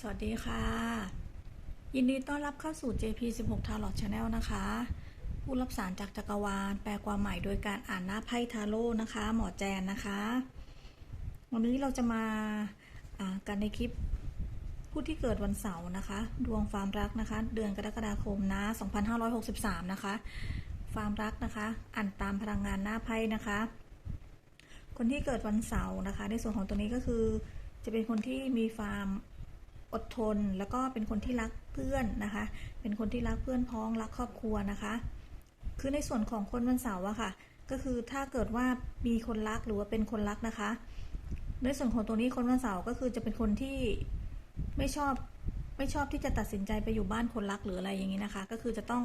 สวัสดีค่ะ ยินดีต้อนรับเข้าสู่ JP16 Tarot Channel นะคะ ผู้รับสารจากจักรวาล แปลความหมายโดยการอ่านหน้าไพ่ทาโร่นะคะ หมอแจนนะคะ วันนี้เราจะมาอ่ากันในคลิปผู้ที่เกิดวันเสาร์นะคะ ดวงความรักนะคะ เดือนกรกฎาคมนะ 2563 นะคะ ความรักนะคะ อ่านตามพลังงานหน้าไพ่นะคะ คนที่เกิดวันเสาร์นะคะ ในส่วนของตัวนี้ก็คือจะเป็นคนที่มีความ อดทน แล้วก็เป็นคนที่รักเพื่อนนะคะ เป็นคนที่รักเพื่อนพ้องรักครอบครัวนะคะ คือในส่วนของคนวันเสาร์อะค่ะ ก็คือถ้าเกิดว่ามีคนรักหรือว่าเป็นคนรักนะคะในส่วนของตัวนี้คนวันเสาร์ก็คือจะเป็นคนที่ไม่ชอบไม่ชอบที่จะตัดสินใจไปอยู่บ้านคนรักหรืออะไรอย่างนี้นะคะ ก็คือจะต้อง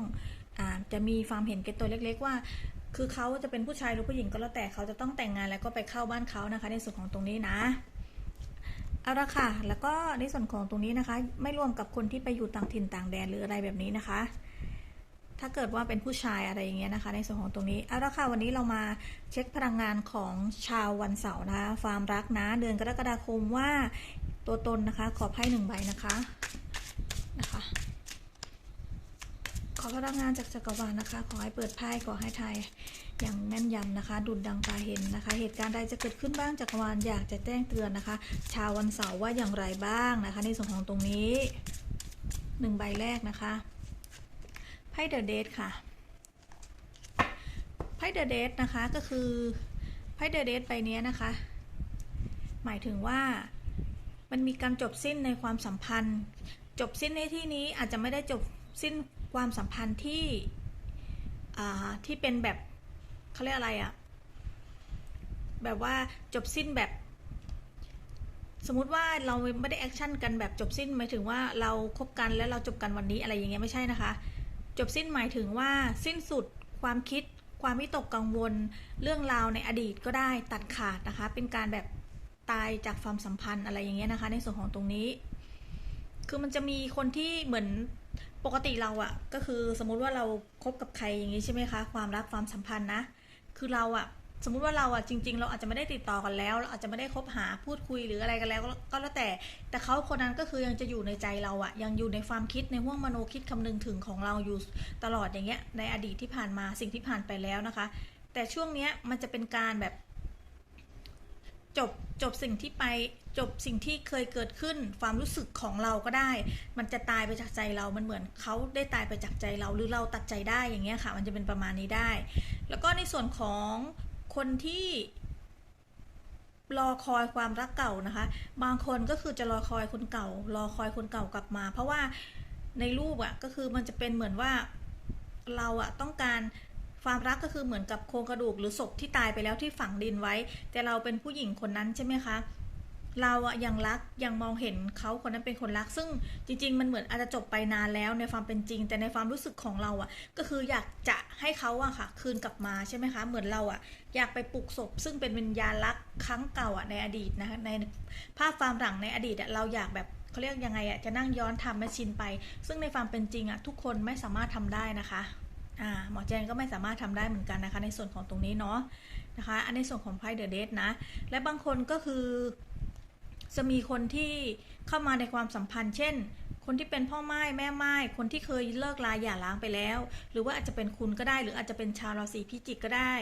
อาจะมีความเห็นแก่ตัวเล็ก ๆ ว่า คือเขาจะเป็นผู้ชายหรือผู้หญิงก็แล้วแต่เขาจะต้องแต่งงานแล้วก็ไปเข้าบ้านเขานะคะ ในส่วนของตรงนี้นะ เอาละค่ะ แล้วก็ในส่วนของตรงนี้นะคะ ไม่รวมกับคนที่ไปอยู่ต่างถิ่นต่างแดนหรืออะไรแบบนี้นะคะ ถ้าเกิดว่าเป็นผู้ชายอะไรอย่างเงี้ยนะคะ ในส่วนของตรงนี้เอาละค่ะวันนี้เรามาเช็คพลังงานของชาววันเสาร์นะคะความรักนะ เดือนกรกฎาคมว่าตัวตนนะคะ ขอไพ่หนึ่งใบนะคะนะคะ ขอพลังงานจากจักรวาลนะคะ ขอให้เปิดไพ่ขอให้ทายอย่างแม่นยำนะคะ ดุดดังตาเห็นนะคะ เหตุการณ์ใดจะเกิดขึ้นบ้างจักรวาลอยากจะแจ้งเตือนนะคะ ชาววันเสาร์ว่าอย่างไรบ้างนะคะ ในส่วนของตรงนี้หนึ่งใบแรกนะคะไพ่เดอะเดทค่ะไพ่เดอะเดทนะคะก็คือไพ่เดอะเดทใบนี้นะคะ หมายถึงว่ามันมีการจบสิ้นในความสัมพันธ์ จบสิ้นในที่นี้อาจจะไม่ได้จบสิ้น ความสัมพันธ์ที่ที่เป็นแบบเขาเรียกอะไรอะแบบว่าจบสิ้นแบบ สมมติว่าเราไม่ได้แอคชั่นกันแบบจบสิ้นหมายถึงว่าเราคบกันแล้วเราจบกันวันนี้อะไรอย่างเงี้ยไม่ใช่นะคะ จบสิ้นหมายถึงว่าสิ้นสุดความคิดความวิตกกังวลเรื่องราวในอดีตก็ได้ตัดขาดนะคะ เป็นการแบบตายจากความสัมพันธ์อะไรอย่างเงี้ยนะคะ ในส่วนของตรงนี้ คือมันจะมีคนที่เหมือน ปกติเราอะก็คือสมมุติว่าเราคบกับใครอย่างนี้ใช่ไหมคะความรักความสัมพันธ์นะ คือเราอะสมมุติว่าเราอะจริง ๆ เราอาจจะไม่ได้ติดต่อกันแล้วเราอาจจะไม่ได้คบหาพูดคุยหรืออะไรกันแล้วก็แล้วแต่ แต่เขาคนนั้นก็คือยังจะอยู่ในใจเราอะยังอยู่ในความคิดในห่วงมโนคิดคำนึงถึงของเราอยู่ตลอดอย่างเงี้ยในอดีตที่ผ่านมาสิ่งที่ผ่านไปแล้วนะคะ แต่ช่วงเนี้ยมันจะเป็นการแบบจบจบสิ่งที่ไป จบสิ่งที่เคยเกิดขึ้นความรู้สึกของเราก็ได้ มันจะตายไปจากใจเรา มันเหมือนเขาได้ตายไปจากใจเราหรือเราตัดใจได้อย่างเงี้ยค่ะ มันจะเป็นประมาณนี้ได้ แล้วก็ในส่วนของคนที่รอคอยความรักเก่านะคะ บางคนก็คือจะรอคอยคนเก่า รอคอยคนเก่ากลับมา เพราะว่าในรูปอะ่ะก็คือมันจะเป็นเหมือนว่าเราอะต้องการความรักก็คือเหมือนกับโครงกระดูกหรือศพที่ตายไปแล้วที่ฝังดินไว้ แต่เราเป็นผู้หญิงคนนั้นใช่ไหมคะ เราอะยังรักยังมองเห็นเขาคนนั้นเป็นคนรัก ซึ่งจริง ๆ มันเหมือนอาจจะจบไปนานแล้วในความเป็นจริง แต่ในความรู้สึกของเราอะก็คืออยากจะให้เขาอะค่ะ คืนกลับมาใช่ไหมคะ เหมือนเราอะอยากไปปลุกศพ ซึ่งเป็นวิญญาณรักครั้งเก่าอะในอดีตนะคะในภาพความหลังในอดีตอะเราอยากแบบเขาเรียกยังไงอะจะนั่งย้อนทำแมชชินไป ซึ่งในความเป็นจริงอะทุกคนไม่สามารถทำได้นะคะอ่าหมอแจนก็ไม่สามารถทำได้เหมือนกันนะคะ ในส่วนของตรงนี้เนาะนะคะ อันในส่วนของไพ่เดอะเดทนะ และบางคนก็คือ จะมีคนที่เข้ามาในความสัมพันธ์ เช่น คนที่เป็นพ่อไม้แม่ไม้คนที่เคยเลิกลาหย่าร้างไปแล้ว หรือว่าอาจจะเป็นคุณก็ได้ หรืออาจจะเป็นชาวราศีพิจิกก็ได้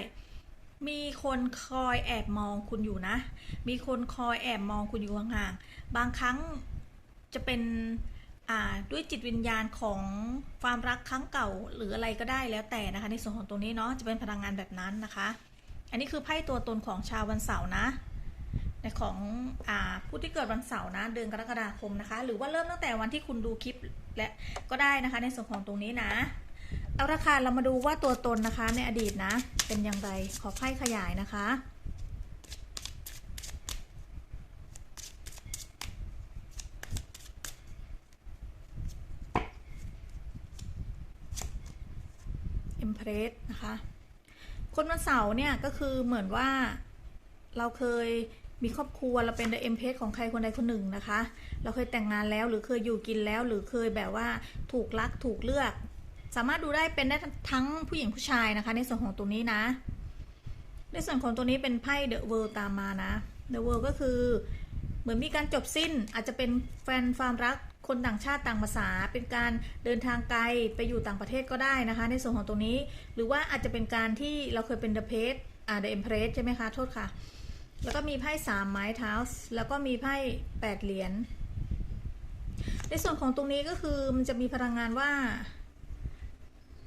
มีคนคอยแอบมองคุณอยู่นะ มีคนคอยแอบมองคุณอยู่ห่างๆบางครั้งจะเป็นด้วยจิตวิญญาณของความรักครั้งเก่าหรืออะไรก็ได้แล้วแต่นะคะ ในส่วนของตรงนี้เนาะจะเป็นพลังงานแบบนั้นนะคะ อันนี้คือไพ่ตัวตนของชาววันเสาร์นะ ในของอผู้ที่เกิดวันเสาร์นะเดือนกรกฎาคมนะคะ หรือว่าเริ่มตั้งแต่วันที่คุณดูคลิปและก็ได้นะคะ ในส่วนของตรงนี้นะ เอาละค่ะเรามาดูว่าตัวตนนะคะ ในอดีตนะ เป็นอย่างไรขอไพ่ขยายนะคะเอ็มเพรสนะคะ คนวันเสาร์เนี่ยก็คือเหมือนว่าเราเคย มีครอบครัวเราเป็นเอ็มเพสของใครคนใดคนหนึ่งนะคะ เราเคยแต่งงานแล้วหรือเคยอยู่กินแล้ว หรือเคยแบบว่าถูกรักถูกเลือก สามารถดูได้เป็นได้ทั้งผู้หญิงผู้ชายนะคะ ในส่วนของตัวนี้นะ ในส่วนของตัวนี้เป็นไพ่เดอะเวิลด์ตามมานะเดอะเวิลด์ก็คือเหมือนมีการจบสิ้นอาจจะเป็นแฟนความรักคนต่างชาติต่างภาษา เป็นการเดินทางไกลไปอยู่ต่างประเทศก็ได้นะคะ ในส่วนของตรงนี้ หรือว่าอาจจะเป็นการที่เราเคยเป็น The p a g e อ่า The Empress ใช่ไหมคะ โทษค่ะ แล้วก็มีไพ่สามไม้เท้า แล้วก็มีไพ่แปดเหรียญ ในส่วนของตรงนี้ก็คือมันจะมีพลังงานว่า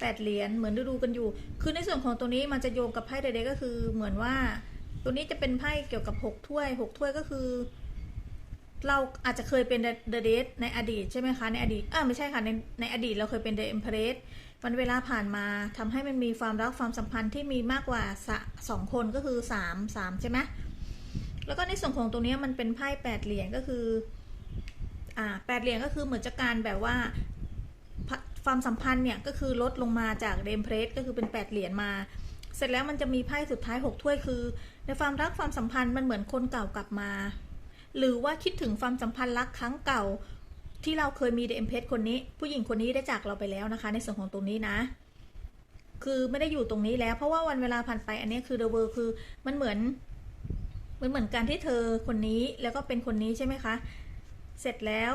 แปดเหรียญเหมือนดูๆกันอยู่ คือในส่วนของตรงนี้มันจะโยงกับไพ่เดก็คือเหมือนว่า ตัวนี้จะเป็นไพ่เกี่ยวกับหกถ้วยหกถ้วยก็คือ เราอาจจะเคยเป็นเดอะเดทในอดีตใช่ไหมคะในอดีตเออไม่ใช่ค่ะในในอดีตเราเคยเป็นเดอะเอ็มเพรสวันเวลาผ่านมาทำให้มันมีความรักความสัมพันธ์ที่มีมากกว่าสองคนก็คือสามสามใช่ไหม แล้วก็ในส่วนของตรงนี้มันเป็นไพ่แปดเหรียญก็คืออ่าแปดเหรียญก็คือเหมือนจะการแบบว่าความสัมพันธ์เนี่ยก็คือลดลงมาจากเดมเพรสก็คือเป็นแปดเหรียญมา เสร็จแล้วมันจะมีไพ่สุดท้ายหกถ้วยคือ ในความรักความสัมพันธ์มันเหมือนคนเก่ากลับมา หรือว่าคิดถึงความสัมพันธ์รักครั้งเก่าที่เราเคยมีเดมเพสคนนี้ ผู้หญิงคนนี้ได้จากเราไปแล้วนะคะ ในส่วนของตรงนี้นะ คือไม่ได้อยู่ตรงนี้แล้ว เพราะว่าวันเวลาผ่านไปอันนี้คือ the world คือมันเหมือน มันเหมือนการที่เธอคนนี้แล้วก็เป็นคนนี้ใช่ไหมคะ เสร็จแล้ว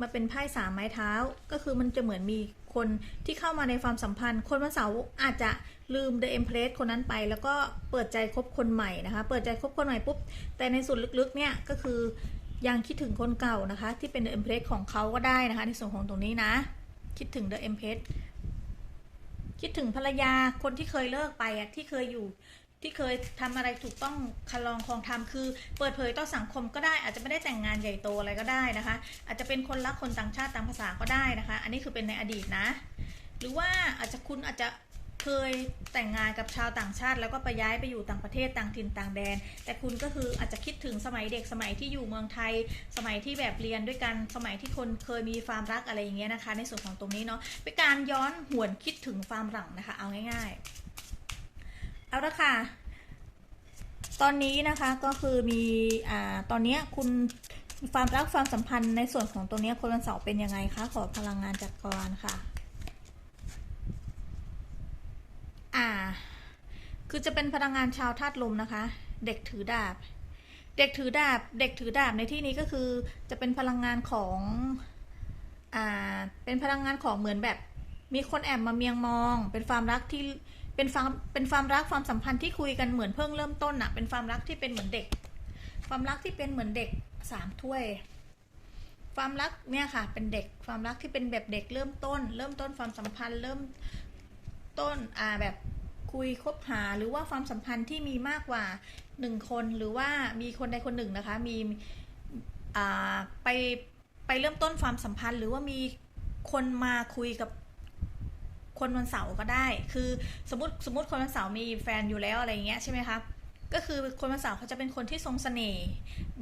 มาเป็นไพ่สามไม้เท้า ก็คือมันจะเหมือนมีคนที่เข้ามาในความสัมพันธ์ คนวันเสาร์อาจจะลืม The Empress คนนั้นไป แล้วก็เปิดใจคบคนใหม่นะคะ เปิดใจคบคนใหม่ปุ๊บ แต่ในส่วนลึกๆเนี่ยก็คือยังคิดถึงคนเก่านะคะ ที่เป็น The Empress ของเขาก็ได้นะคะ ในส่วนของตรงนี้นะ คิดถึง The Empress คิดถึงภรรยาคนที่เคยเลิกไปอะที่เคยอยู่ ที่เคยทำอะไรถูกต้องคันลองคองทำคือ เปิดเผยต่อสังคมก็ได้ อาจจะไม่ได้แต่งงานใหญ่โตอะไรก็ได้นะคะ อาจจะเป็นคนรักคนต่างชาติตามภาษาก็ได้นะคะ อันนี้คือเป็นในอดีตนะ หรือว่าอาจจะคุณอาจจะเคยแต่งงานกับชาวต่างชาติ แล้วก็ไปย้ายไปอยู่ต่างประเทศต่างถิ่นต่างแดน แต่คุณก็คืออาจจะคิดถึงสมัยเด็กสมัยที่อยู่เมืองไทย สมัยที่แบบเรียนด้วยกันสมัยที่คนเคยมีความรักอะไรอย่างเงี้ยนะคะ ในส่วนของตรงนี้เนาะเป็นการย้อนหวนคิดถึงความหลังนะคะ เอาง่าย ๆ เอาละค่ะ ตอนนี้นะคะก็คือมีอ่าตอนนี้คุณความรักความสัมพันธ์ในส่วนของตรงนี้คนวันเสาร์เป็นยังไงคะขอพลังงานจากรกรค่ะ อ่า คือจะเป็นพลังงานชาวธาตุลมนะคะ เด็กถือดาบ เด็กถือดาบ เด็กถือดาบในที่นี้ก็คือจะเป็นพลังงานของอ่าเป็นพลังงานของเหมือนแบบ มีคนแอบมาเมียงมอง เป็นความรักที่ เป็นความเป็นความรักความสัมพันธ์ที่คุยกันเหมือนเพิ่งเริ่มต้นอะเป็นความรักที่เป็นเหมือนเด็ก ความรักที่เป็นเหมือนเด็กสามถ้วย ความรักเนี่ยค่ะ เป็นเด็กความรักที่เป็นแบบเด็กเริ่มต้น เริ่มต้นความสัมพันธ์เริ่มต้นอ่าแบบคุยคบหาหรือว่าความสัมพันธ์ที่มีมากกว่าหนึ่งคนหรือว่ามีคนใดคนหนึ่งนะคะ มีอ่าไปไปเริ่มต้นความสัมพันธ์ หรือว่ามีคนมาคุยกับ คนวันเสาร์ก็ได้ คือสมมติสมมติคนวันเสาร์มีแฟนอยู่แล้วอะไรอย่างเงี้ยใช่ไหมคะก็คือคนวันเสาร์เขาจะเป็นคนที่ทรงเสน่ห์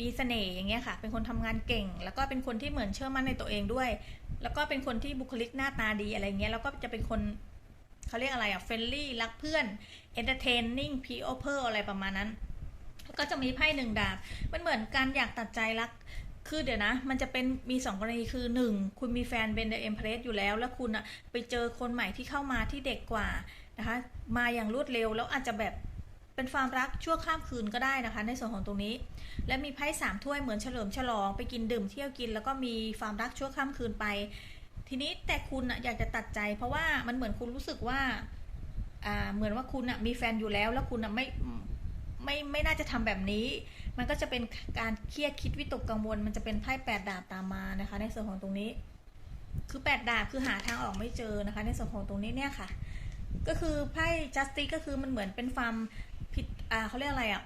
มีเสน่ห์อย่างเงี้ยค่ะ เป็นคนทำงานเก่ง แล้วก็เป็นคนที่เหมือนเชื่อมั่นในตัวเองด้วย แล้วก็เป็นคนที่บุคลิกหน้าตาดีอะไรเงี้ย แล้วก็จะเป็นคนเขาเรียกอะไรอะเฟรนลี่ รักเพื่อนเอนเตอร์เทนนิ่งพีโอเพอร์อะไรประมาณนั้นแล้วก็จะมีไพ่หนึ่งดาบ มันเหมือนการอยากตัดใจรัก คือเดี๋ยวนะ มันจะเป็นมีสองกรณีคือหนึ่งคุณมีแฟนเป็นเดอะเอ็มเพรสอยู่แล้ว แล้วคุณอะไปเจอคนใหม่ที่เข้ามาที่เด็กกว่านะคะ มาอย่างรวดเร็วแล้วอาจจะแบบเป็นความรักชั่วข้ามคืนก็ได้นะคะ ในส่วนของตรงนี้ และมีไพ่สามถ้วยเหมือนเฉลิมฉลอง ไปกินดื่มเที่ยวกิน แล้วก็มีความรักชั่วข้ามคืนไป ทีนี้แต่คุณอะอยากจะตัดใจ เพราะว่ามันเหมือนคุณรู้สึกว่าอ่าเหมือนว่าคุณอะมีแฟนอยู่แล้ว แล้วคุณอะไม่ ไม่ไม่น่าจะทำแบบนี้ มันก็จะเป็นการเครียดคิดวิตกกังวล มันจะเป็นไพ่แปดดาบตามมานะคะ ในส่วนของตรงนี้ คือแปดดาบคือหาทางออกไม่เจอนะคะ ในส่วนของตรงนี้เนี่ยค่ะ ก็คือไพ่ justice ก็คือมันเหมือนเป็นความผิดอ่าเขาเรียกอะไรอะ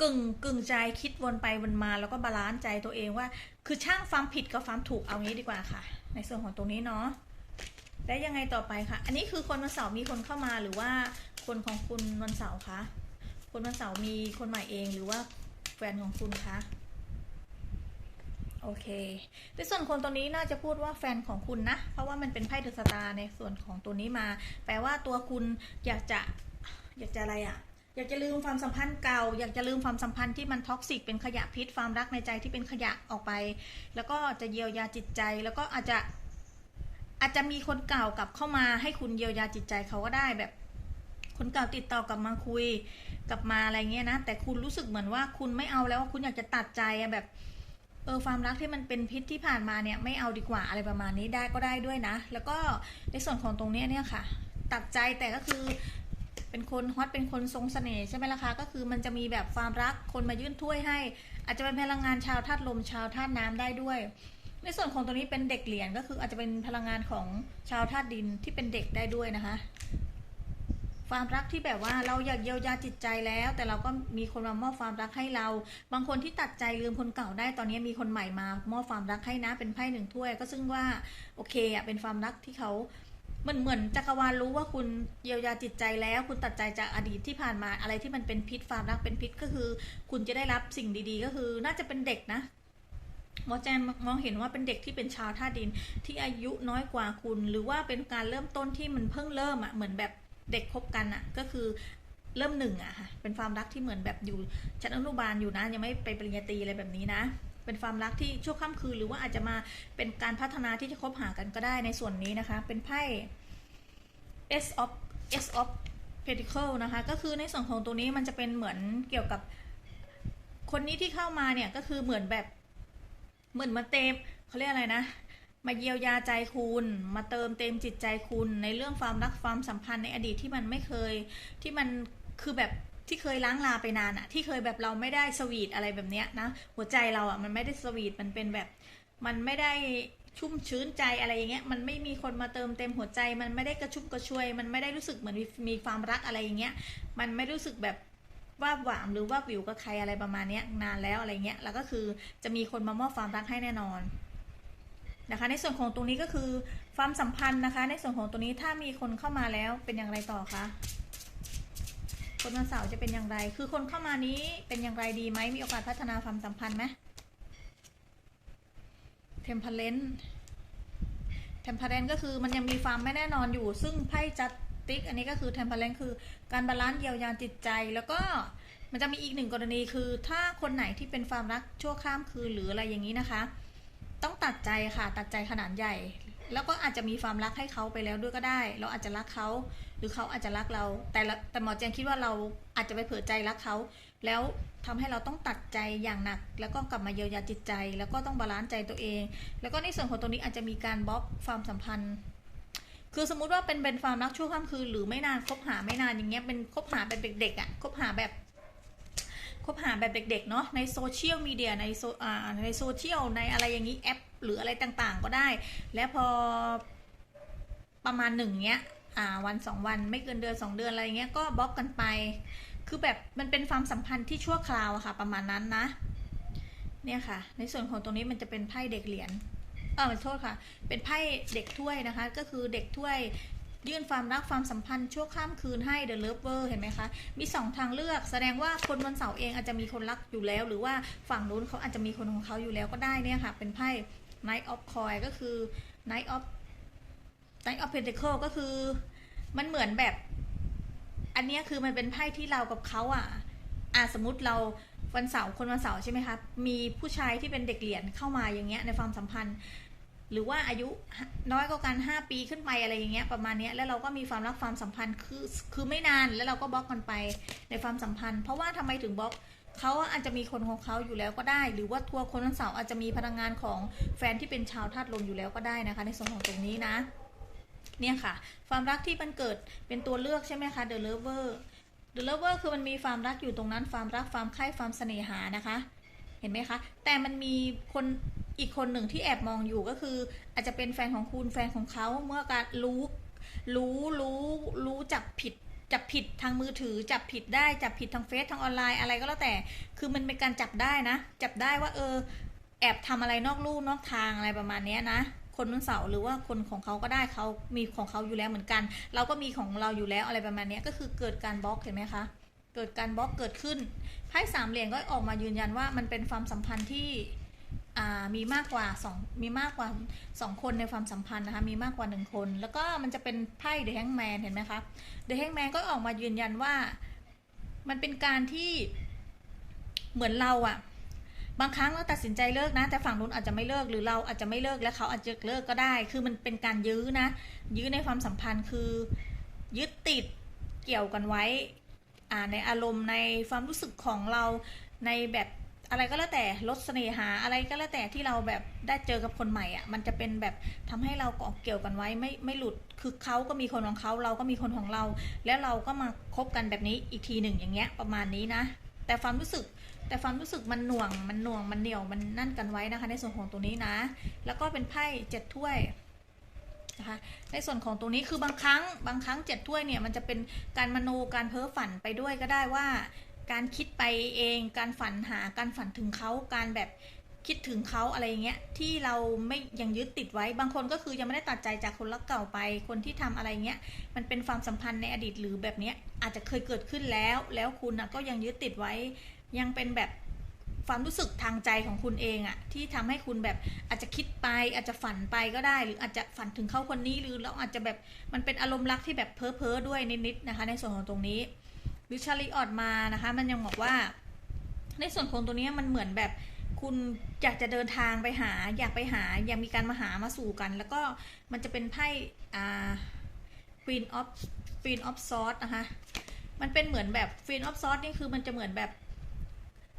กึ่งกึ่งใจคิดวนไปวนมาแล้วก็บาลานซ์ใจตัวเองว่า คือช่างความผิดกับความถูกเอางี้ดีกว่าค่ะ ในส่วนของตรงนี้เนาะแล้วยังไงต่อไปคะอันนี้คือคนวันเสาร์มีคนเข้ามาหรือว่าคนของคุณวันเสาร์คะ คนวันเสาร์มีคนใหม่เองหรือว่าแฟนของคุณคะโอเค ในส่วนคนตัวนี้น่าจะพูดว่าแฟนของคุณนะ เพราะว่ามันเป็นไพ่เดอะสตาร์ในส่วนของตัวนี้มา แปลว่าตัวคุณอยากจะ อยากจะอะไรอะ่ะ อยากจะลืมความสัมพันธ์เก่า อยากจะลืมความสัมพันธ์ที่มันท็อกซิก เป็นขยะพิษ ความรักในใจที่เป็นขยะออกไป แล้วก็จะเยียวยาจิตใจ แล้วก็อาจจะ อาจจะมีคนเก่ากลับเข้ามาให้คุณเยียวยาจิตใจเขาก็ได้แบบ คนเก่าติดต่อกลับมาคุยกลับมาอะไรเงี้ยนะ แต่คุณรู้สึกเหมือนว่าคุณไม่เอาแล้วคุณอยากจะตัดใจอะแบบเออความรักที่มันเป็นพิษที่ผ่านมาเนี่ยไม่เอาดีกว่าอะไรประมาณนี้ได้ก็ได้ด้วยนะ แล้วก็ในส่วนของตรงเนี้ยเนี่ยค่ะ ตัดใจแต่ก็คือเป็นคนฮอตเป็นคนทรงเสน่ห์ใช่ไหมล่ะคะก็คือมันจะมีแบบความรักคนมายื่นถ้วยให้ อาจจะเป็นพลังงานชาวธาตุลมชาวธาตุน้ำได้ด้วย ในส่วนของตัวนี้เป็นเด็กเหรียญก็คืออาจจะเป็นพลังงานของชาวธาตุดินที่เป็นเด็กได้ด้วยนะคะ ความรักที่แบบว่าเราอยากเยียวยาจิตใจแล้ว แต่เราก็มีคนมามอบความรักให้เรา บางคนที่ตัดใจลืมคนเก่าได้ตอนนี้มีคนใหม่มามอบความรักให้นะ เป็นไพ่หนึ่งถ้วย ก็ซึ่งว่าโอเคอะเป็นความรักที่เขาเหมือนเหมือนจักรวาลรู้ว่าคุณเยียวยาจิตใจแล้ว คุณตัดใจจากอดีตที่ผ่านมาอะไรที่มันเป็นพิษความรักเป็นพิษก็คือ คุณจะได้รับสิ่งดีๆ ก็คือ น่าจะเป็นเด็กนะหมอแจนมองเห็นว่าเป็นเด็กที่เป็นชาวท่าดินที่อายุน้อยกว่าคุณ หรือว่าเป็นการเริ่มต้นที่มันเพิ่งเริ่มอะ่ะเหมือนแบบ เด็กคบกันอะ่ะก็คือเริ่มหนึ่งอะค่ะ เป็นความรักที่เหมือนแบบอยู่ชั้นอนุบาลอยู่นะยังไม่ไปปริญญาตรีอะไรแบบนี้นะ เป็นความรักที่ชั่วข้ามคืนหรือว่าอาจจะมาเป็นการพัฒนาที่จะคบหากันก็ได้ในส่วนนี้นะคะ เป็นไพ่ S of S of Pentacle นะคะ ก็คือในส่วนของตัวนี้มันจะเป็นเหมือนเกี่ยวกับคนนี้ที่เข้ามาเนี่ยก็คือเหมือนแบบเหมือนมาเต็มเขาเรียกอะไรนะ มาเยียวยาใจคุณ มาเติมเต็มจิตใจคุณ ในเรื่องความรักความสัมพันธ์ในอดีตที่มันไม่เคย ที่มันคือแบบที่เคยล้างลาไปนานอะที่เคยแบบเราไม่ได้สวีทอะไรแบบเนี้ยนะหัวใจเราอะมันไม่ได้สวีทมันเป็นแบบ มันไม่ได้ชุ่มชื้นใจอะไรอย่างเงี้ยมันไม่มีคนมาเติมเต็มหัวใจ มันไม่ได้กระชุ่มกระชวย มันไม่ได้รู้สึกเหมือนมีความรักอะไรอย่างเงี้ย มันไม่รู้สึกแบบว่าหวามหรือว่าวิวกับใครอะไรประมาณเนี้ยนานแล้วอะไรเงี้ยแล้วก็คือจะมีคนมามอบความรักให้แน่นอน นะคะ ในส่วนของตรงนี้ก็คือความสัมพันธ์นะคะ ในส่วนของตรงนี้ถ้ามีคนเข้ามาแล้วเป็นอย่างไรต่อคะคนวันเสาร์จะเป็นอย่างไร คือคนเข้ามานี้เป็นอย่างไรดีไหมมีโอกาสพัฒนาความสัมพันธ์ไหมเทมเพลนเทมเพลนก็คือมันยังมีความไม่แน่นอนอยู่ ซึ่งไพ่จัดติ๊กอันนี้ก็คือเทมเพลนคือการบาลานซ์เยียวยาจิตใจ แล้วก็มันจะมีอีกหนึ่งกรณีคือ ถ้าคนไหนที่เป็นความรักชั่วข้ามคืนหรืออะไรอย่างนี้นะคะ ต้องตัดใจค่ะ ตัดใจขนาดใหญ่ แล้วก็อาจจะมีความรักให้เขาไปแล้วด้วยก็ได้ เราอาจจะรักเขา หรือเขาอาจจะรักเรา แต่แต่หมอแจงคิดว่าเราอาจจะไปเผื่อใจรักเขา แล้วทำให้เราต้องตัดใจอย่างหนัก แล้วก็กลับมาเยียวยาจิตใจ แล้วก็ต้องบาลานซ์ใจตัวเอง แล้วก็ในส่วนของตรงนี้อาจจะมีการบล็อกความสัมพันธ์ คือสมมุติว่าเป็นเป็นความรักชั่วข้ามคืนหรือไม่นานคบหาไม่นานอย่างเงี้ยเป็นคบหาแบบเด็กๆอะ่ะคบหาแบบ คบหาแบบเด็กๆเนาะในโซเชียลมีเดียในโซอ่าในโซเชียลในอะไรอย่างนี้แอป หรืออะไรต่างๆ ก็ได้ แล้วพอประมาณหนึ่งเนี้ยอ่าวันสองวันไม่เกินเดือนสองเดือนอะไรเงี้ยก็บล็อกกันไป คือแบบมันเป็นความสัมพันธ์ที่ชั่วคราวอะค่ะ ประมาณนั้นนะ เนี่ยค่ะ ในส่วนของตรงนี้มันจะเป็นไพ่เด็กเหรียญเออโทษค่ะ เป็นไพ่เด็กถ้วยนะคะ ก็คือเด็กถ้วย ยื่นความรักความสัมพันธ์ชั่วข้ามคืนให้ The Lover เห็นไหมคะ มีสองทางเลือกแสดงว่าคนวันเสาร์เองอาจจะมีคนรักอยู่แล้ว หรือว่าฝั่งนู้นเขาอาจจะมีคนของเขาอยู่แล้วก็ได้เนี่ยค่ะ เป็นไพ่ Knight of Coin ก็คือ Knight of Knight of Pentacle ก็คือมันเหมือนแบบ อันนี้คือมันเป็นไพ่ที่เรากับเขาอะอะสมมติเราวันเสาร์คนวันเสาร์ใช่ไหมคะ มีผู้ชายที่เป็นเด็กเหรียญเข้ามาอย่างเงี้ยในความสัมพันธ์ หรือว่าอายุน้อยกว่ากัน 5 ปีขึ้นไปอะไรอย่างเงี้ยประมาณเนี้ยแล้วเราก็มีความรักความสัมพันธ์คือคือไม่นานแล้วเราก็บล็อกกันไปในความสัมพันธ์ เพราะว่าทำไมถึงบล็อกเขาอาจจะมีคนของเขาอยู่แล้วก็ได้ หรือว่าทัวร์คนวันเสาร์อาจจะมีพลังงานของแฟนที่เป็นชาวธาตุลมอยู่แล้วก็ได้นะคะ ในส่วนของตรงนี้นะเนี่ยค่ะ ความรักที่มันเกิดเป็นตัวเลือกใช่ไหมคะ The Lover The Lover คือมันมีความรักอยู่ตรงนั้นความรักความใคร่ความเสน่หานะคะ เห็นไหมคะ แต่มันมีคน อีกคนหนึ่งที่แอบมองอยู่ก็คือ อาจจะเป็นแฟนของคุณแฟนของเขาเมื่อการรู้รู้รู้รู้จับผิดจับผิดทางมือถือจับผิดได้จับผิดทางเฟซทางออนไลน์อะไรก็แล้วแต่ คือมันเป็นการจับได้นะ จับได้ว่าเออ แอบทำอะไรนอกลู่นอกทางอะไรประมาณนี้นะ คนวันเสาหรือว่าคนของเขาก็ได้เขามีของเขาอยู่แล้วเหมือนกัน เราก็มีของเราอยู่แล้วอะไรประมาณนี้ก็คือเกิดการบล็อกเห็นไหมคะเกิดการบล็อกเกิดขึ้นไพ่สามเหรียญก็ออกมายืนยันว่ามันเป็นความสัมพันธ์ที่ มีมากกว่าสองมีมากกว่าสองคนในความสัมพันธ์นะคะมีมากกว่าหนึ่งคน แล้วก็มันจะเป็นไพ่เดอะแฮงแมนเห็นไหมคะเดอะแฮงแมนก็ออกมายืนยันว่า มันเป็นการที่เหมือนเราอะบางครั้งเราตัดสินใจเลิกนะ แต่ฝั่งนู้นอาจจะไม่เลิกหรือเราอาจจะไม่เลิกและเขาอาจจะเลิกก็ได้ คือมันเป็นการยื้อนะ ยื้อในความสัมพันธ์คือยึดติดเกี่ยวกันไว้อ่าในอารมณ์ในความรู้สึกของเราในแบบ อะไรก็แล้วแต่ลดเสน่หาอะไรก็แล้วแต่ที่เราแบบได้เจอกับคนใหม่อะมันจะเป็นแบบทำให้เราเกาะเกี่ยวกันไว้ไม่ไม่หลุดคือเขาก็มีคนของเขาเราก็มีคนของเรา แล้วเราก็มาคบกันแบบนี้อีกทีหนึ่งอย่างเงี้ยประมาณนี้นะ แต่ความรู้สึกแต่ความรู้สึกมันหน่วงมันหน่วงมันเหนียวมันนั่นกันไว้นะคะ ในส่วนของตรงนี้นะ แล้วก็เป็นไพ่เจ็ดถ้วยนะคะในส่วนของตรงนี้คือบางครั้งบางครั้งเจ็ดถ้วยเนี่ยมันจะเป็นการมโนการเพ้อฝันไปด้วยก็ได้ว่า การคิดไปเอง การฝันหาการฝันถึงเขาการแบบคิดถึงเขาอะไรอย่างเงี้ยที่เราไม่ยังยึดติดไว้บางคนก็คือยังไม่ได้ตัดใจจากคนรักเก่าไป คนที่ทำอะไรเงี้ยมันเป็นความสัมพันธ์ในอดีตหรือแบบเนี้ยอาจจะเคยเกิดขึ้นแล้ว แล้วคุณนะก็ยังยึดติดไว้ ยังเป็นแบบความรู้สึกทางใจของคุณเองอะที่ทำให้คุณแบบอาจจะคิดไป อาจจะฝันไปก็ได้ หรืออาจจะฝันถึงเขาคนนี้หรือเราอาจจะแบบมันเป็นอารมณ์รักที่แบบเพ้อเพ้อด้วยนิดๆนะคะ ในส่วนของตรงนี้ วิชาลีออดมานะคะ มันยังบอกว่า ในส่วนของตัวนี้มันเหมือนแบบคุณอยากจะเดินทางไปหา อยากไปหาอยากมีการมาหามาสู่กัน แล้วก็มันจะเป็นไพ่อ่า Queen of Queen of Swords นะคะ มันเป็นเหมือนแบบ Queen of Swords นี่คือมันจะเหมือนแบบ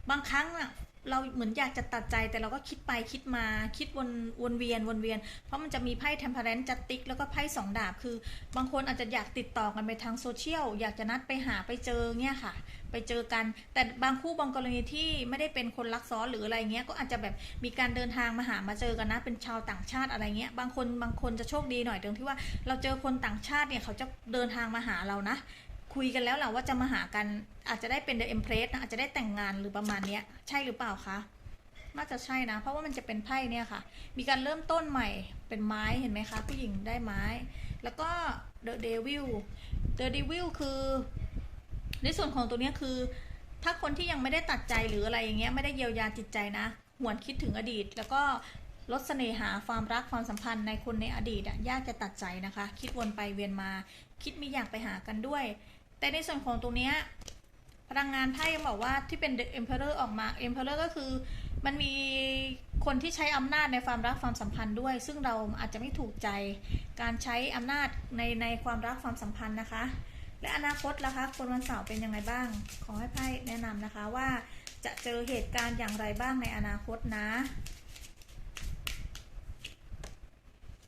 บางครั้งอะ เราเหมือนอยากจะตัดใจแต่เราก็คิดไปคิดมาคิดวนวนเวียนวนเวียน เพราะมันจะมีไพ่ Temperance จัตติกแล้วก็ไพ่สองดาบคือ บางคนอาจจะอยากติดต่อกันไปทางโซเชียลอยากจะนัดไปหาไปเจอเนี่ยค่ะ ไปเจอกัน แต่บางคู่บางกรณีที่ไม่ได้เป็นคนรักซ้อนหรืออะไรเงี้ยก็อาจจะแบบมีการเดินทางมาหามาเจอกันนะเป็นชาวต่างชาติอะไรเงี้ยบางคนบางคนจะโชคดีหน่อยตรงที่ว่าเราเจอคนต่างชาติเนี่ยเขาจะเดินทางมาหาเรานะ คุยกันแล้วแหละว่าจะมาหากันอาจจะได้เป็น The Empress นะอาจจะได้แต่งงานหรือประมาณเนี้ย ใช่หรือเปล่าคะน่าจะใช่นะ เพราะว่ามันจะเป็นไพ่เนี่ยค่ะ มีการเริ่มต้นใหม่เป็นไม้เห็นไหมคะ ผู้หญิงได้ไม้ แล้วก็ The Devil The Devil คือ ในส่วนของตัวเนี้ยคือ ถ้าคนที่ยังไม่ได้ตัดใจหรืออะไรอย่างเงี้ยไม่ได้เยียวยาจิตใจนะหวนคิดถึงอดีต แล้วก็ลดเสน่หาความรักความสัมพันธ์ในคนในอดีตอะยากจะตัดใจนะคะ คิดวนไปเวียนมา คิดมีอยากไปหากันด้วย แต่ในส่วนของตรงเนี้ยพลังงานไพ่ยังบอกว่าที่เป็น The Emperor ออกมา Emperor ก็คือมันมีคนที่ใช้อำนาจในความรักความสัมพันธ์ด้วย ซึ่งเราอาจจะไม่ถูกใจการใช้อำนาจในในความรักความสัมพันธ์นะคะ และอนาคตล่ะคะคนวันเสาร์เป็นยังไงบ้าง ขอให้ไพ่แนะนำนะคะว่าจะเจอเหตุการณ์อย่างไรบ้างในอนาคตนะ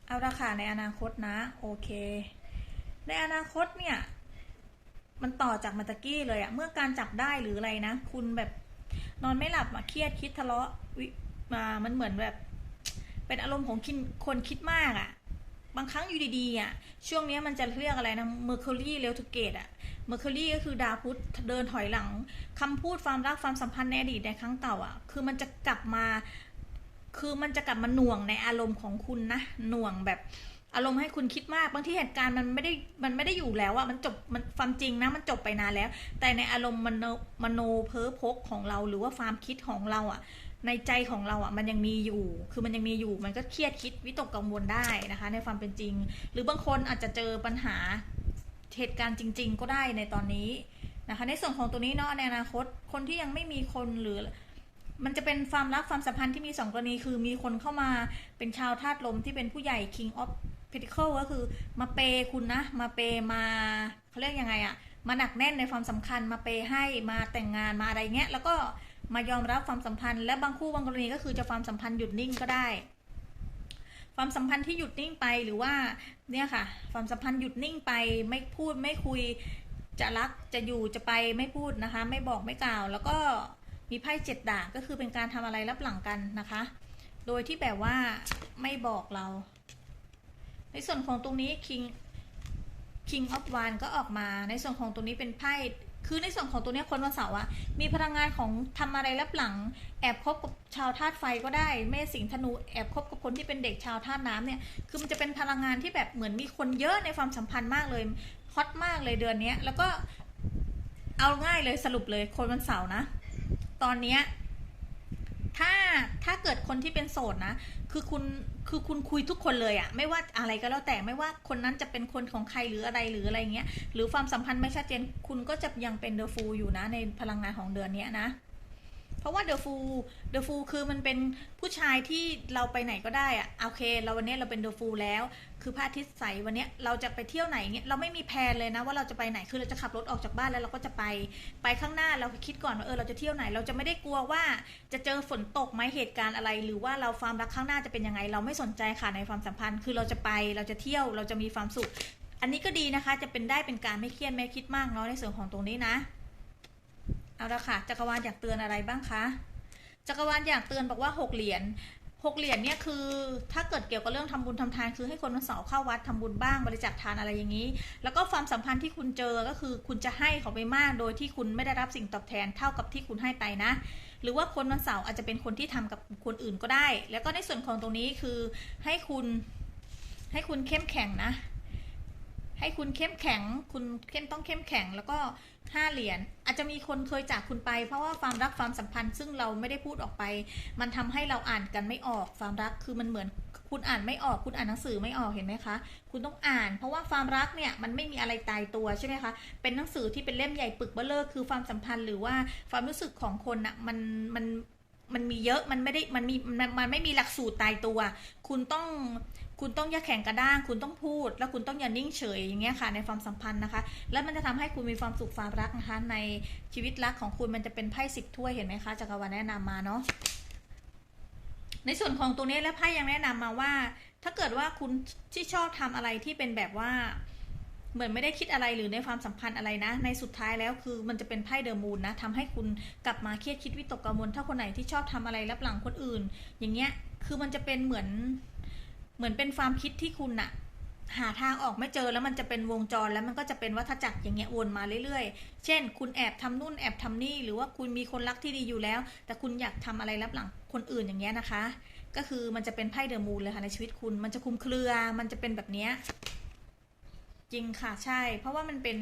เอาละค่ะในอนาคตนะ โอเค ในอนาคตเนี่ย มันต่อจากมาตะกี้เลยอะเมื่อการจับได้หรืออะไรนะ คุณแบบนอนไม่หลับอะเครียดคิดทะเลาะวิมามันเหมือนแบบ เป็นอารมณ์ของคนคนคิดมากอะบางครั้งอยู่ดีๆอะช่วงนี้มันจะเรียกอะไรนะเมอร์เคิวรีเรลทูเกตอะเมอร์เคิวรีก็คือดาวพุธเดินถอยหลังคำพูดความรักความสัมพันธ์ในอดีตในครั้งเก่าอะคือมันจะกลับมา คือมันจะกลับมาหน่วงในอารมณ์ของคุณนะหน่วงแบบ อารมณ์ให้คุณคิดมากบางที่เหตุการณ์มันไม่ได้มันไม่ได้อยู่แล้วอะมันจบมันความจริงนะมันจบไปนานแล้ว แต่ในอารมณ์มโนมโนเพ้อพกของเรา หรือว่าความคิดของเราอะในใจของเราอะมันยังมีอยู่ คือมันยังมีอยู่ มันก็เครียดคิดวิตกกังวลได้นะคะ ในความเป็นจริง หรือบางคนอาจจะเจอปัญหาเหตุการณ์จริง ๆ ก็ได้ในตอนนี้นะคะ ในส่วนของตัวนี้เนาะในอนาคตคนที่ยังไม่มีคนหรือ มันจะเป็นความรักความสัมพันธ์ที่มีสองกรณีคือมีคนเข้ามาเป็นชาวธาตุลมที่เป็นผู้ใหญ่ King of Pentacle ก็คือมาเปย์คุณนะ มาเปย์มาเขาเรียกยังไงอะมาหนักแน่นในความสำคัญมาเปย์ให้มาแต่งงานมาอะไรเงี้ย แล้วก็มายอมรับความสัมพันธ์ และบางคู่บางกรณีก็คือจะความสัมพันธ์หยุดนิ่งก็ได้ ความสัมพันธ์ที่หยุดนิ่งไปหรือว่าเนี่ยค่ะ ความสัมพันธ์หยุดนิ่งไปไม่พูดไม่คุยจะรักจะอยู่จะไปไม่พูดนะคะ ไม่บอกไม่กล่าว แล้วก็มีไพ่เจ็ดดาบก็คือเป็นการทำอะไรรับหลังกันนะคะ โดยที่แบบว่าไม่บอกเรา ในส่วนของตรงนี้ King King of w a n ก็ออกมา ในส่วนของตรงนี้เป็นไพ่คือในส่วนของตัวเนี้ยคนวันเสาร์อะมีพลังงานของทำอะไรรับหลัง แอบคบกับชาวธาตุไฟก็ได้เมษสิงธนูแอบคบกับคนที่เป็นเด็กชาวธาตุน้ำเนี่ยคือมันจะเป็นพลังงานที่แบบเหมือนมีคนเยอะในความสัมพันธ์มากเลยฮอตมากเลยเดือนเนี้ยแล้วก็เอาง่ายเลยสรุปเลยคนวันเสาร์นะ ตอนเนี้ย ถ้าถ้าเกิดคนที่เป็นโสดนะ คือคุณคือคุณคุยทุกคนเลยอะไม่ว่าอะไรก็แล้วแต่ไม่ว่าคนนั้นจะเป็นคนของใครหรืออะไรหรืออะไรเงี้ยหรือความสัมพันธ์ไม่ชัดเจนคุณก็จะยังเป็นเดอะฟูอยู่นะในพลังงานของเดือนเนี้ยนะ เพราะว่าเดอะฟูเดอะฟูคือมันเป็นผู้ชายที่เราไปไหนก็ได้อะโอเค เราวันนี้เราเป็นเดอะฟูแล้ว คือพระอาทิตย์ใสวันนี้เราจะไปเที่ยวไหนเงี้ยเราไม่มีแพนเลยนะว่าเราจะไปไหนคือเราจะขับรถออกจากบ้านแล้วเราก็จะไปไปข้างหน้าเราคิดก่อนว่าเออเราจะเที่ยวไหน เราจะไม่ได้กลัวว่าจะเจอฝนตกไหมเหตุการณ์อะไร หรือว่าเราความรักข้างหน้าจะเป็นยังไง เราไม่สนใจค่ะในความสัมพันธ์ คือเราจะไปเราจะเที่ยวเราจะมีความสุข อันนี้ก็ดีนะคะจะเป็นได้เป็นการไม่เครียดไม่คิดมากเนาะในส่วนของตรงนี้นะ เอาละค่ะ จักรวาลอยากเตือนอะไรบ้างคะ จักรวาลอยากเตือนบอกว่าหกเหรียญหกเหรียญเนี่ยคือถ้าเกิดเกี่ยวกับเรื่องทำบุญทำทานคือให้คนวันเสาร์เข้าวัดทำบุญบ้างบริจาคทานอะไรอย่างนี้ แล้วก็ความสัมพันธ์ที่คุณเจอก็คือคุณจะให้เขาไปมาก โดยที่คุณไม่ได้รับสิ่งตอบแทนเท่ากับที่คุณให้ไปนะ หรือว่าคนวันเสาร์อาจจะเป็นคนที่ทำกับคนอื่นก็ได้ แล้วก็ในส่วนของตรงนี้คือให้คุณให้คุณเข้มแข็งนะ ให้คุณเข้มแข็ง คุณเข้มต้องเข้มแข็งแล้วก็ ห้าเหรียญอาจจะมีคนเคยจากคุณไป เพราะว่าความรักความสัมพันธ์ ซึ่งเราไม่ได้พูดออกไป มันทำให้เราอ่านกันไม่ออกความรักคือมันเหมือนคุณอ่านไม่ออกคุณอ่านหนังสือไม่ออกเห็นไหมคะ คุณต้องอ่าน เพราะว่าความรักเนี่ยมันไม่มีอะไรตายตัวใช่ไหมคะเป็นหนังสือที่เป็นเล่มใหญ่ปึกเบ้อเลอคือความสัมพันธ์หรือว่าความรู้สึกของคนน่ะมันมันมันมีเยอะมันไม่ได้มันมีมันมันไม่มีหลักสูตรตายตัว คุณต้อง คุณต้องอย่าแข็งกระด้าง คุณต้องพูด แล้วคุณต้องอย่านิ่งเฉยอย่างเงี้ยค่ะในความสัมพันธ์นะคะ แล้วมันจะทำให้คุณมีความสุขความรักนะคะในชีวิตรักของคุณมันจะเป็นไพ่สิบถ้วยเห็นไหมคะจักรวาลแนะนำมาเนาะในส่วนของตัวนี้และไพ่ยังแนะนำมาว่า ถ้าเกิดว่าคุณที่ชอบทำอะไรที่เป็นแบบว่าเหมือนไม่ได้คิดอะไรหรือในความสัมพันธ์อะไรนะ ในสุดท้ายแล้วคือมันจะเป็นไพ่เดอะมูนนะทำให้คุณกลับมาเครียดคิดวิตกกังวลถ้าคนไหนที่ชอบทำอะไรรับหลังคนอื่น อย่างเงี้ยคือมันจะเป็นเหมือน เหมือนเป็นความคิดที่คุณอะหาทางออกไม่เจอแล้วมันจะเป็นวงจรแล้วมันก็จะเป็นวัฏจักรอย่างเงี้ยวนมาเรื่อยๆ เช่น คุณแอบทำนู่นแอบทำนี่หรือว่าคุณมีคนรักที่ดีอยู่แล้ว แต่คุณอยากทำอะไรรับหลังคนอื่นอย่างเงี้ยนะคะ ก็คือมันจะเป็นไพ่เดอะมูนเลยค่ะในชีวิตคุณมันจะคุมเครือ มันจะเป็นแบบเนี้ยจริงค่ะใช่ เพราะว่ามันเป็น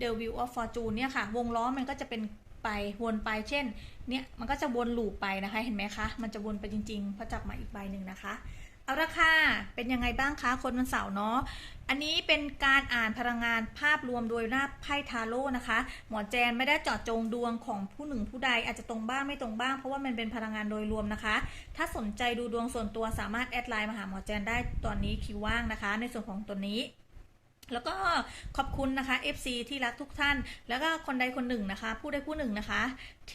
The Wheel of Fortune เนี่ยค่ะ วงล้อมันก็จะเป็นไปวนไปเช่น เนี่ยมันก็จะวนลูปไปนะคะเห็นไหมคะ มันจะวนไปจริงๆพอจับมาอีกใบหนึ่งนะคะ เอาละค่ะ เป็นยังไงบ้างคะคนวันเสาร์เนาะ อันนี้เป็นการอ่านพลังงานภาพรวมโดยหน้าไพ่ทาโร่นะคะ หมอแจนไม่ได้เจาะจงดวงของผู้หนึ่งผู้ใดอาจจะตรงบ้างไม่ตรงบ้างเพราะว่ามันเป็นพลังงานโดยรวมนะคะ ถ้าสนใจดูดวงส่วนตัวสามารถแอดไลน์มาหาหมอแจนได้ตอนนี้คิวว่างนะคะ ในส่วนของตัวนี้แล้วก็ขอบคุณนะคะ FC ที่รักทุกท่าน แล้วก็คนใดคนหนึ่งนะคะ ผู้ใดผู้หนึ่งนะคะ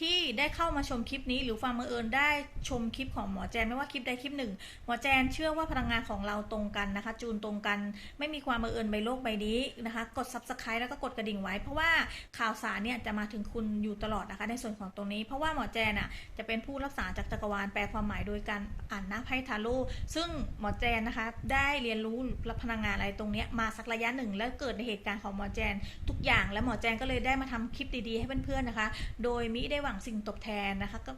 ที่ได้เข้ามาชมคลิปนี้หรือฟังบังเอิญได้ชมคลิปของหมอแจนไม่ว่าคลิปใดคลิปหนึ่งหมอแจนเชื่อว่าพลังงานของเราตรงกันนะคะ จูนตรงกัน ไม่มีความบังเอิญใบโลกใบนี้นะคะ กด subscribe แล้วก็กดกระดิ่งไว้ เพราะว่าข่าวสารเนี่ยจะมาถึงคุณอยู่ตลอดนะคะ ในส่วนของตรงนี้ เพราะว่าหมอแจนอะจะเป็นผู้รักษาจากจักรวาลแปลความหมายโดยการอ่านหน้าไพ่ทาโร่ซึ่งหมอแจนนะคะได้เรียนรู้รพลังงานอะไรตรงเนี้ยมาสักระยะหนึ่ง แล้วเกิดในเหตุการณ์ของหมอแจนทุกอย่าง แล้วหมอแจนก็เลยได้มาทำคลิปดีๆให้เพื่อนๆนะคะ โดยมิไดได้หวังสิ่งตอบแทนนะคะ ก็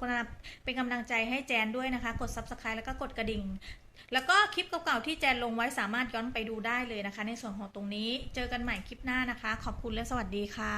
เป็นกำลังใจให้แจนด้วยนะคะ กด subscribe แล้วก็กดกระดิ่ง แล้วก็คลิปเก่าๆที่แจนลงไว้สามารถย้อนไปดูได้เลยนะคะ ในส่วนของตรงนี้เจอกันใหม่คลิปหน้านะคะ ขอบคุณและสวัสดีค่ะ